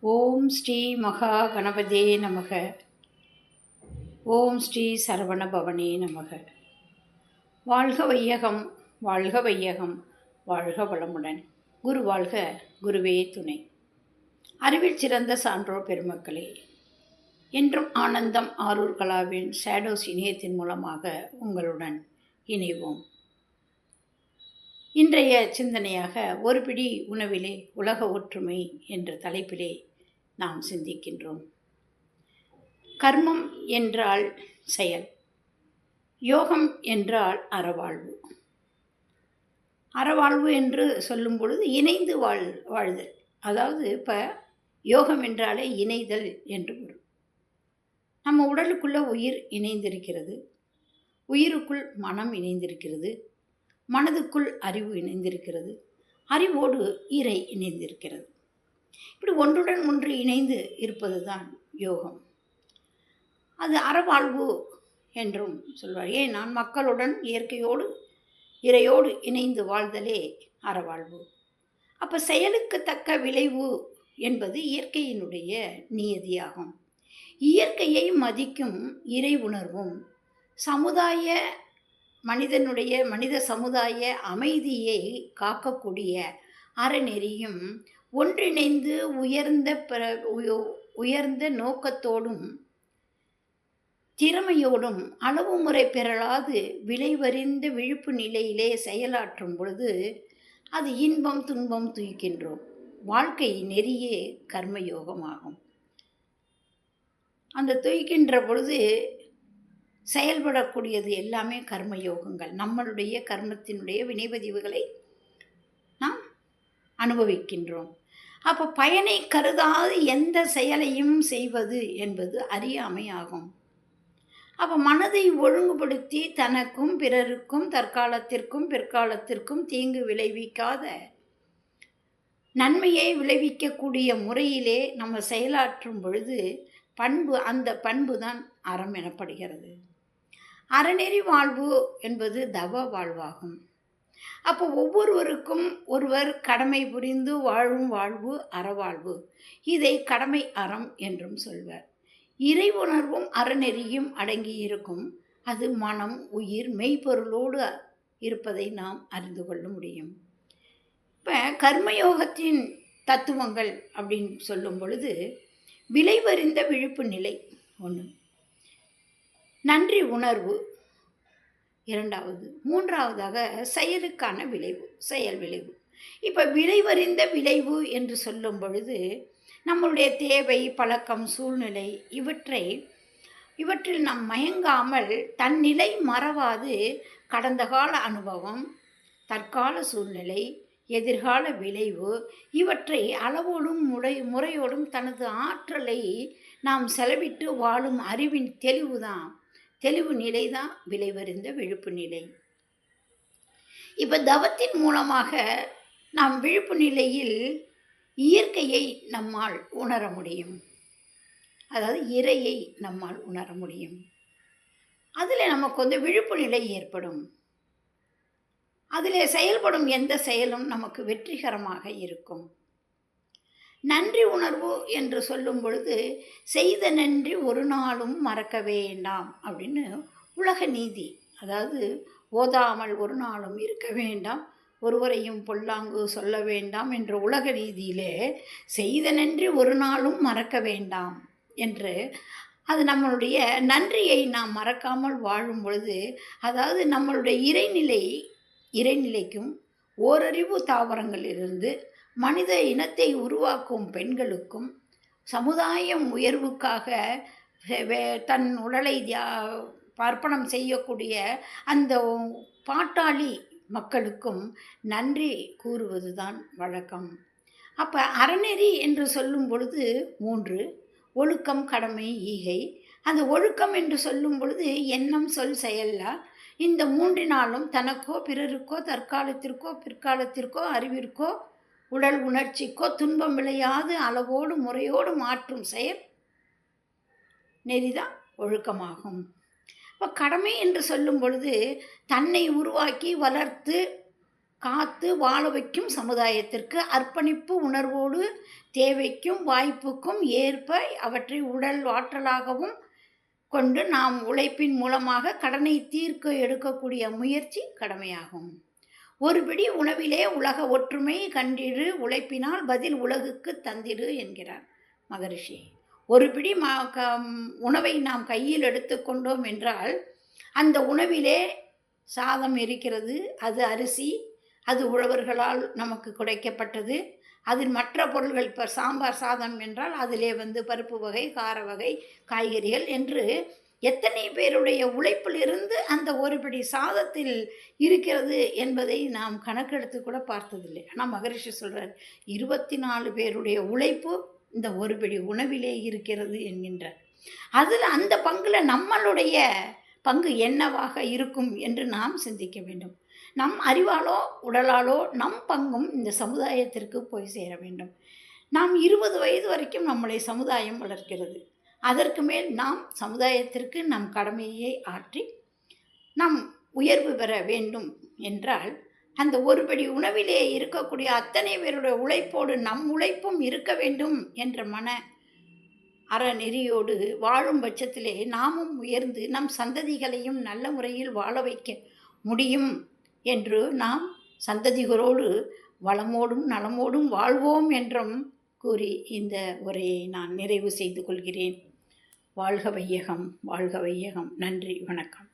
ஓம் ஸ்ரீ மகா கணபதே நமக. ஓம் ஸ்ரீ சரவண பவனே நமக. வாழ்க வையகம் வாழ்க வையகம் வாழ்க வளமுடன். குரு வாழ்க குருவே துணை. அறிவில் சிறந்த சான்றோர் பெருமக்களே என்றும் ஆனந்தம் ஆரூர் கலாவின் ஷேடோஸ் இணையத்தின் மூலமாக உங்களுடன் இணைவோம். இன்றைய சிந்தனையாக ஒரு பிடி உணவிலே உலக ஒற்றுமை என்ற தலைப்பிலே நாம் சிந்திக்கின்றோம். கர்மம் என்றால் செயல் யோகம் என்றால் அறவாழ்வு. அறவாழ்வு என்று சொல்லும் பொழுது இணைந்து வாழ் வாழ்தல் அதாவது இப்போ யோகம் என்றாலே இணைதல் என்று பொருள். நம்ம உடலுக்குள்ளே உயிர் இணைந்திருக்கிறது உயிருக்குள் மனம் இணைந்திருக்கிறது மனதுக்குள் அறிவு இணைந்திருக்கிறது அறிவோடு இறை இணைந்திருக்கிறது. இப்படி ஒன்றுடன் ஒன்று இணைந்து இருப்பது தான் யோகம். அது அறவாழ்வு என்றும் சொல்வார். ஏன்? நான் மக்களுடன் இயற்கையோடு இறையோடு இணைந்து வாழ்தலே அறவாழ்வு. அப்போ செயலுக்கு தக்க விளைவு என்பது இயற்கையினுடைய நியதியாகும். இயற்கையை மதிக்கும் இறை உணர்வும் சமுதாய மனிதனுடைய மனித சமுதாய அமைதியை காக்கக்கூடிய அறநெறியும் ஒன்றிணைந்து உயர்ந்த பிற உயர்ந்த நோக்கத்தோடும் திறமையோடும் அளவு முறை பெறலாது விளைவறிந்த விழிப்பு நிலையிலே செயலாற்றும் பொழுது அது இன்பம் துன்பம் தூய்க்கின்றோம். வாழ்க்கை நெறியே கர்மயோகமாகும். அந்த தூய்க்கின்ற பொழுது செயல்படக்கூடியது எல்லாமே கர்மயோகங்கள். நம்மளுடைய கர்மத்தினுடைய வினைபதிவுகளை அனுபவிக்கின்றோம். அப்போ பயனை கருதாது எந்த செயலையும் செய்வது என்பது அறியாமை ஆகும் அப்போ மனதை ஒழுங்குபடுத்தி தனக்கும் பிறருக்கும் தற்காலத்திற்கும் பிற்காலத்திற்கும் தீங்கு விளைவிக்காத நன்மையை விளைவிக்கக்கூடிய முறையிலே நம்ம செயலாற்றும் பொழுது பண்பு அந்த பண்பு தான் அறம் எனப்படுகிறது. அறநெறி வாழ்வு என்பது தவ வாழ்வாகும். அப்போ ஒவ்வொருவருக்கும் ஒருவர் கடமை புரிந்து வாழும் வாழ்வு அறவாழ்வு. இதை கடமை அறம் என்றும் சொல்வர். இறை உணர்வும் அறநெறியும் அடங்கியிருக்கும் அது மனம் உயிர் மெய்ப்பொருளோடு இருப்பதை நாம் அறிந்து கொள்ள முடியும். இப்போ கர்மயோகத்தின் தத்துவங்கள் அப்படின்னு சொல்லும் பொழுது விளைவறிந்த விழிப்பு நிலை ஒன்று நன்றி உணர்வு இரண்டாவது மூன்றாவதாக செயலுக்கான விளைவு செயல் விளைவு. இப்போ விளைவறிந்த விளைவு என்று சொல்லும் பொழுது நம்மளுடைய தேவை பழக்கம் சூழ்நிலை இவற்றை இவற்றில் நாம் மயங்காமல் தன்னிலை மறவாது கடந்த கால அனுபவம் தற்கால சூழ்நிலை எதிர்கால விளைவு இவற்றை அளவோடும் முறை முறையோடும் தனது ஆற்றலை நாம் செலவிட்டு வாழும் அறிவின் தெளிவு தான் தெளிவு நிலை தான் விளைவறிந்த விழுப்பு நிலை. இப்போ தவத்தின் மூலமாக நாம் விழுப்பு நிலையில் இயற்கையை நம்மால் உணர முடியும். அதாவது இறையை நம்மால் உணர முடியும். அதில் நமக்கு வந்து விழிப்பு நிலை ஏற்படும். அதில் செயல்படும் எந்த செயலும் நமக்கு வெற்றிகரமாக இருக்கும். நன்றி உணர்வு என்று சொல்லும் பொழுது செய்த நன்றி ஒரு நாளும் மறக்க வேண்டாம் அப்படின்னு உலக நீதி அதாவது ஓதாமல் ஒரு நாளும் இருக்க வேண்டாம் ஒருவரையும் பொல்லாங்கு சொல்ல வேண்டாம் என்ற உலக நீதியிலே செய்த நன்றி ஒரு நாளும் மறக்க வேண்டாம் என்று அது நம்மளுடைய நன்றியை நாம் மறக்காமல் வாழும் பொழுது அதாவது நம்மளுடைய இறைநிலை இறைநிலைக்கும் ஓரறிவு தாவரங்களிலிருந்து மனித இனத்தை உருவாக்கும் பெண்களுக்கும் சமுதாயம் உயர்வுக்காக தன் உடலை பார்ப்பனம் செய்யக்கூடிய அந்த பாட்டாளி மக்களுக்கும் நன்றி கூறுவதுதான் வழக்கம். அப்போ அறநெறி என்று சொல்லும் பொழுது மூன்று ஒழுக்கம் கடமை ஈகை. அந்த ஒழுக்கம் என்று சொல்லும் பொழுது எண்ணம் சொல் செயல்ல இந்த மூன்றினாலும் தனக்கோ பிறருக்கோ தற்காலத்திற்கோ பிற்காலத்திற்கோ அறிவிற்கோ உடல் உணர்ச்சிக்கோ துன்பம் விளையாது அளவோடு முறையோடு மாற்றும் செயல் நெறிதான் ஒழுக்கமாகும். இப்போ கடமை என்று சொல்லும் பொழுது தன்னை உருவாக்கி வளர்த்து காத்து வாழ வைக்கும் சமுதாயத்திற்கு அர்ப்பணிப்பு உணர்வோடு தேவைக்கும் வாய்ப்புக்கும் ஏற்ப அவற்றை உடல் ஆற்றலாகவும் கொண்டு நாம் உழைப்பின் மூலமாக கடனை தீர்க்க எடுக்கக்கூடிய முயற்சி கடமையாகும். ஒரு பிடி உணவிலே உலக ஒற்றுமை கண்டிடு உழைப்பினால் பதில் உலகுக்கு தந்திடு என்கிறார் மகரிஷி. ஒரு பிடி மா க உணவை நாம் கையில் எடுத்துக்கொண்டோம் என்றால் அந்த உணவிலே சாதம் இருக்கிறது அது அரிசி அது உழவர்களால் நமக்கு கிடைக்கப்பட்டது. அதில் மற்ற பொருள்கள் இப்போ சாம்பார் சாதம் என்றால் அதிலே வந்து பருப்பு வகை கார வகை காய்கறிகள் என்று எத்தனை பேருடைய உழைப்பிலிருந்து அந்த ஒருபடி சாதத்தில் இருக்கிறது என்பதை நாம் கணக்கெடுத்து கூட பார்த்ததில்லை. ஆனால் மகரிஷி சொல்கிறார் இருபத்தி நாலு பேருடைய உழைப்பு இந்த ஒருபடி உணவிலே இருக்கிறது என்கின்றார். அதில் அந்த பங்கில் நம்மளுடைய பங்கு என்னவாக இருக்கும் என்று நாம் சிந்திக்க வேண்டும். நம் அறிவாலோ உடலாலோ நம் பங்கும் இந்த சமுதாயத்திற்கு போய் சேர வேண்டும். நாம் இருபது வயது வரைக்கும் நம்மளை சமுதாயம் வளர்க்கிறது. அதற்கு மேல் நாம் சமுதாயத்திற்கு நம் கடமையை ஆற்றி நாம் உயர்வு பெற வேண்டும் என்றால் அந்த ஒருபடி உணவிலே இருக்கக்கூடிய அத்தனை பேருடைய உழைப்போடு நம் உழைப்பும் இருக்க வேண்டும் என்ற மன அறநெறியோடு வாழும் பட்சத்திலே நாமும் உயர்ந்து நம் சந்ததிகளையும் நல்ல முறையில் வாழ வைக்க முடியும் என்று நாம் சந்ததிகளோடு வளமோடும் நலமோடும் வாழ்வோம் என்றும் கூறி இந்த உரையை நான் நிறைவு செய்து கொள்கிறேன். வாழ்க வையகம் வாழ்க வையகம். நன்றி வணக்கம்.